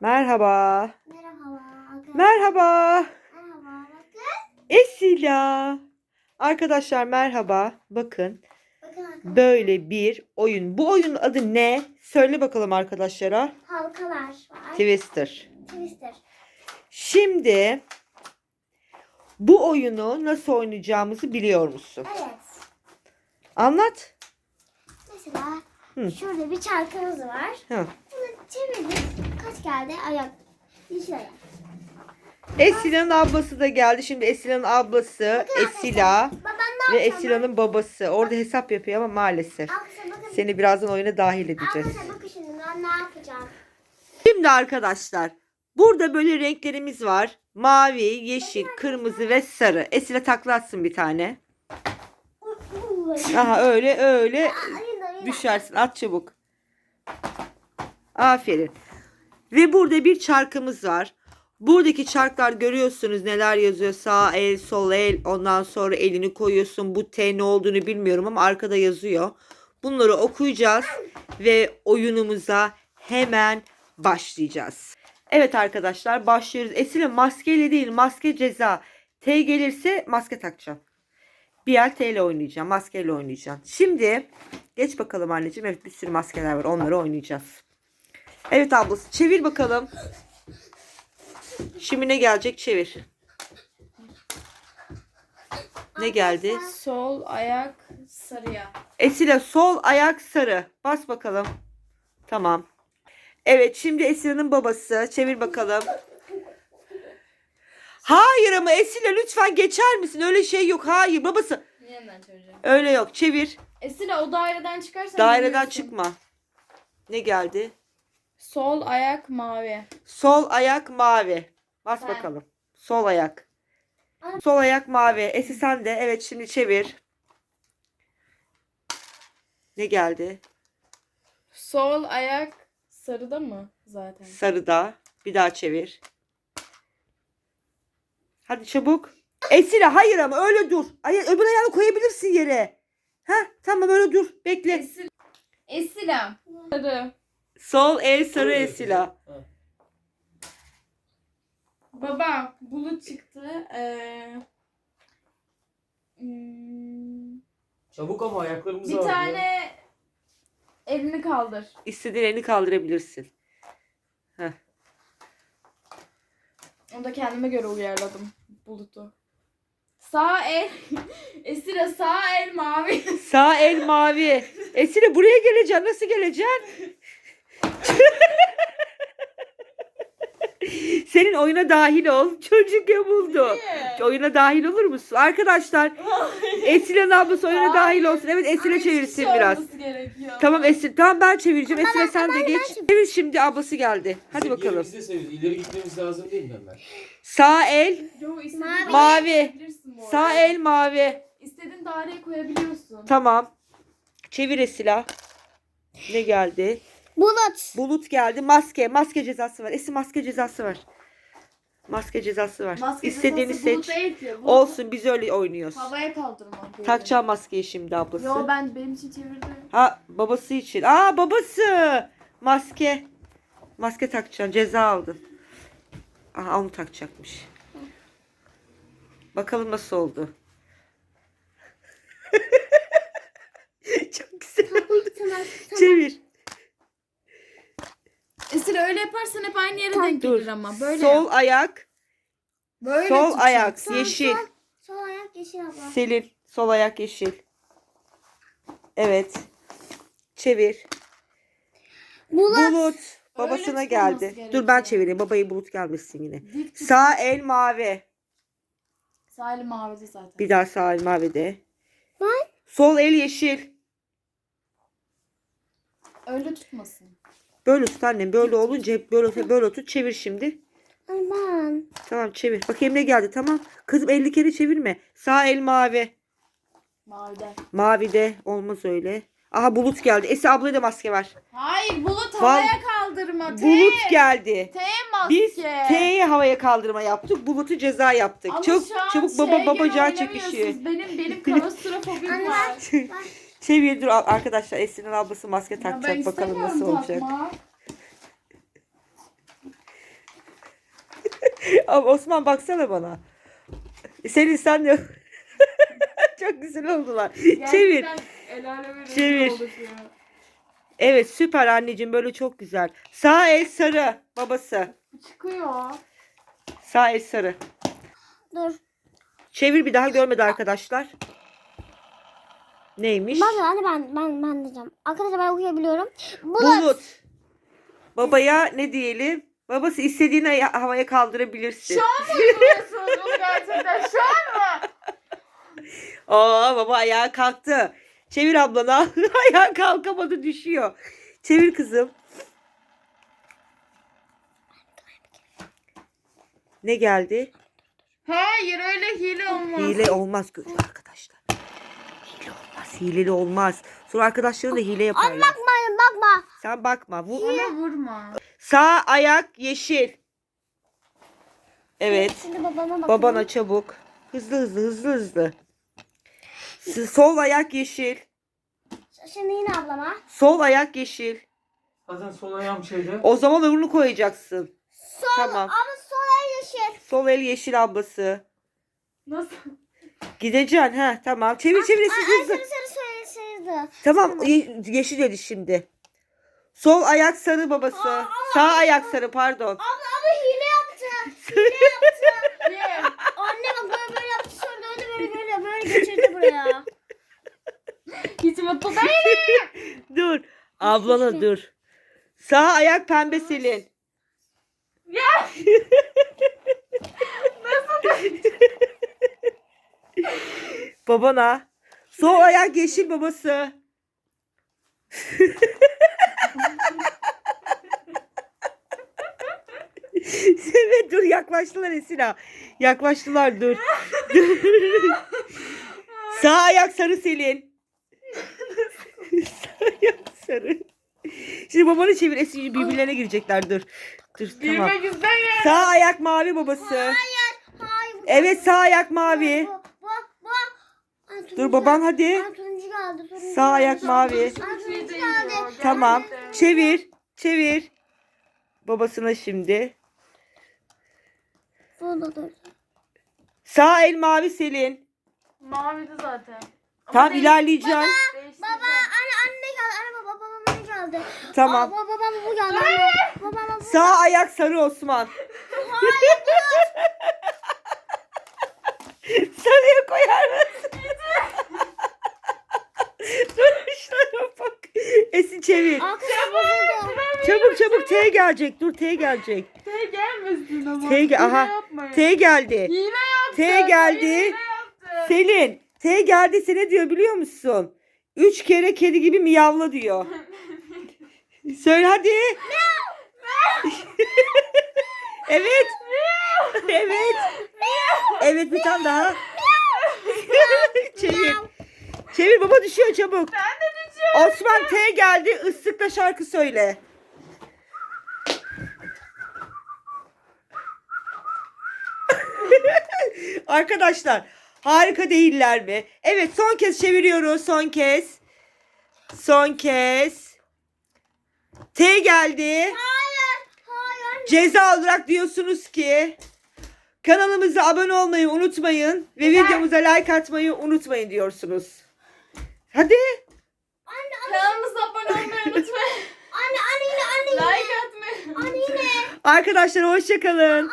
Merhaba. Merhaba. Merhaba. Merhaba. Bakın. Esila. Arkadaşlar merhaba. Bakın Bakın arkadaşlar. böyle bir oyun. Bu oyunun adı ne? Söyle bakalım arkadaşlara. Halkalar var. Twister. Twister. Şimdi bu oyunu nasıl oynayacağımızı biliyor musun? Evet. Anlat. Mesela Hı. şurada bir çarkımız var. Hı. Bunu çevirdik. Kaç geldi? Ayak. Yeşil ayak. Esila'nın ablası da geldi. Şimdi Esila'nın ablası Bakın Esila arkadaşlar, Babam ne ve yapacağım? Esila'nın babası. Orada hesap yapıyor ama maalesef. Arkadaşlar bakın. Seni birazdan oyuna dahil edeceğiz. Arkadaşlar bakın şimdi ben ne yapacağım? Şimdi arkadaşlar burada böyle renklerimiz var. Mavi, yeşil, kırmızı ve sarı. Esile taklatsın bir tane. Aha öyle öyle Ayın ayın. düşersin. At çabuk. Aferin. Ve burada bir çarkımız var. Buradaki çarklar görüyorsunuz neler yazıyor. Sağ el, sol el. Ondan sonra elini koyuyorsun. Bu T ne olduğunu bilmiyorum ama arkada yazıyor. Bunları okuyacağız ve oyunumuza hemen başlayacağız. Evet arkadaşlar başlıyoruz. Esile maskeyle değil maske ceza. T gelirse maske takacağım. Bir el T ile oynayacağım. Maskeyle oynayacağım. Şimdi geç bakalım anneciğim. Evet bir sürü maskeler var. Onları oynayacağız. Evet ablası çevir bakalım. Şimdi ne gelecek çevir. Ne geldi? Sol ayak sarıya. Esile sol ayak sarı. Bas bakalım. Tamam. Evet şimdi Esile'nin babası. Çevir bakalım. Hayır ama Esile lütfen geçer misin? Öyle şey yok. Hayır babası. Yeniden çevireceğim. Öyle yok. Çevir. Esila o daireden çıkarsan Daireden çıkma. Ne geldi? Sol ayak mavi. Sol ayak mavi. Bas Ben. bakalım. Sol ayak. Sol ayak mavi. Esi sen de. Evet şimdi çevir. Ne geldi? Sol ayak sarıda mı zaten? Sarıda. Bir daha çevir. Hadi çabuk. Esile hayır ama öyle dur. Ay, öbür ayağını koyabilirsin yere. Ha tamam öyle dur. Bekle. Esila. Esila. Sarı. Sol el sarı Esila. Baba bulut çıktı. Ee, hmm, Çabuk ama ayaklarımız bir ağrıyor. tane elini kaldır. İstediğin elini kaldırabilirsin. Onu da kendime göre uyarladım bulutu. Sağ el. Esila sağ el mavi. Sağ el mavi. Esile buraya geleceksin. Nasıl geleceksin? Senin oyuna dahil ol. Çocuk yamuldu. Niye? Oyuna dahil olur musun? Arkadaşlar Esile'nin ablası oyuna dahil olsun. Evet Esile Ay, çevirsin şey biraz. Tamam Esile. Tamam ben çevireceğim. Esile sen de geç. çevir- şimdi ablası geldi. Hadi Bizim bakalım. sayıyoruz. İleri gitmemiz lazım değil mi Ömer? Sağ el Mavi. bu Sağ el mavi. İstediğin daireye koyabiliyorsun. Tamam. Çevir Esila. Ne geldi? Bulut. Bulut geldi. Maske. Maske cezası var. Esi maske cezası var. Maske cezası var. Maske İstediğini cezası seç. değil ki, bulut Olsun biz öyle oynuyoruz. Havaya kaldırmak. böyle. Takacağım maskeyi şimdi ablası. Yo ben benim için çevirdim. Ha babası için. Aa babası. Maske. Maske takacaksın. Ceza aldın. Aha onu takacakmış. Bakalım nasıl oldu. Çok güzel oldu. Çevir. Esra öyle yaparsan hep aynı yere denk Dur. gelir ama. Böyle Sol yap. ayak. Böyle sol tutacaksın. ayak. Sol, yeşil. Sol, sol ayak yeşil abla. Selin. Sol ayak yeşil. Evet. Çevir. Bulut. Bulut. Babasına tutulması geldi. gerekiyor. Dur ben çevireyim. Babayı bulut gelmesin yine. Dik tut. Sağ el mavi. Sağ elim mavide zaten. Bir daha sağ el mavide. Ben? Sol el yeşil. Öyle tutmasın. Böyle tut annem. Böyle olunca hep böyle böyle tut. Çevir şimdi. Ben. Tamam çevir. Bakayım ne geldi tamam. Kızım 50 kere çevirme. Sağ el mavi. Mavide. Mavide olmaz öyle. Aha bulut geldi. Esi ablaya da maske var. Hayır bulut Val- havaya kaldırma. T. Bulut geldi. T maske. Biz T'ye havaya kaldırma yaptık. Bulut'u ceza yaptık. Ama çok şu an çabuk baba şey gibi oynamıyorsunuz. çekişiyor. Benim benim kalostrofobim Anne var. Ben. Çevir dur arkadaşlar Esin'in ablası maske Ya takacak bakalım nasıl olacak. Ama Osman baksana bana. Selin sen de çok güzel oldular. Çevir. Gerçekten Çevir. ya. Evet süper anneciğim böyle çok güzel. Sağ el sarı babası. Çıkıyor. Sağ el sarı. Dur. Çevir bir daha görmedi arkadaşlar. Neymiş? Bak anne ben ben ben diyeceğim. Arkadaşlar ben okuyabiliyorum. Bulut. Bulut. Babaya ne diyelim? Babası istediğini aya- havaya kaldırabilirsin. Şu an mı uyguluyorsunuz bunu gerçekten? Şu an mı? Aa baba ayağa kalktı. Çevir ablana. ayağa kalkamadı düşüyor. Çevir kızım. Ne geldi? Hayır öyle hile olmaz. Hile olmaz görüyor arkadaşlar. Hileli olmaz. Sonra arkadaşların da hile yaparlar. bakma anne bakma. Sen bakma. Bu Ona vurma. sağ ayak yeşil. Evet. Şimdi babama bakıyorum. Babana çabuk. Hızlı hızlı hızlı hızlı. S- Sol ayak yeşil. Şimdi yine ablama. Sol ayak yeşil. Zaten sol ayağım şeyde. O zaman öbürünü koyacaksın. Sol Tamam. ama sol el yeşil. Sol el yeşil ablası. Nasıl? Gideceksin ha tamam. Çevir çevir Ay, hızlı ay hızlı. sarı sarı söyleseydi. Tamam ye- yeşil dedi şimdi. Sol ayak sarı babası. Sağ ayak sarı pardon. Abla abla hile yaptı. Hile yaptı. Anne bak böyle böyle yaptı sonra döndü böyle böyle böyle geçirdi buraya. Hiç mutlu değilim. Dur. Ablana dur. Sağ ayak pembe Selin. Ya. Babana. Sol ayak yeşil babası. evet dur yaklaştılar Esila. Yaklaştılar dur. Dur. Sağ ayak sarı Selin. Sağ ayak sarı. Şimdi babanı çevir Esin birbirlerine girecekler dur. Dur tamam. Sağ ayak mavi babası. Hayır. Hayır. bu- Evet sağ ayak mavi. Bu bu bu. Ay, turuncu Dur baban hadi. Ay, turuncu Sağ ayak mavi. Ay, turuncu geldi. Tamam. Çevir. Çevir. Babasına şimdi. Dur. Sağ el mavi Selin. Maviydi zaten. Ama Tam değiş- ilerleyeceğim. değiştireceğim. Baba anne anne geldi. Anne baba babama ne geldi? Tamam. Aa, baba babama bu geldi. Anne. Babama bu. Sağ ayak sarı Osman. Sarıya koyar mısın? Dur şuna bak. Esin çevir. Çabuk çabuk T gelecek. Dur T gelecek. T gelmesin ama. T ge- aha. yapmayın. T geldi. Hile yaptı. T geldi. Selin T geldiyse ne diyor biliyor musun? Üç kere kedi gibi miyavla diyor. Söyle hadi. evet. evet. Evet bir tane daha. Çevir. Çevir baba düşüyor çabuk. Ben de düşüyorum. Osman T geldi ıslıkla şarkı söyle. Arkadaşlar harika değiller mi? Evet son kez çeviriyoruz son kez. Son kez. T geldi. Hayır. Hayır. Ceza olarak diyorsunuz ki kanalımıza abone olmayı unutmayın ve videomuza like atmayı unutmayın diyorsunuz. Hadi. Anne anne. Kanalımıza abone olmayı unutmayın. Anne anne yine anne yine. like atmayı Anne yine. Arkadaşlar hoşçakalın.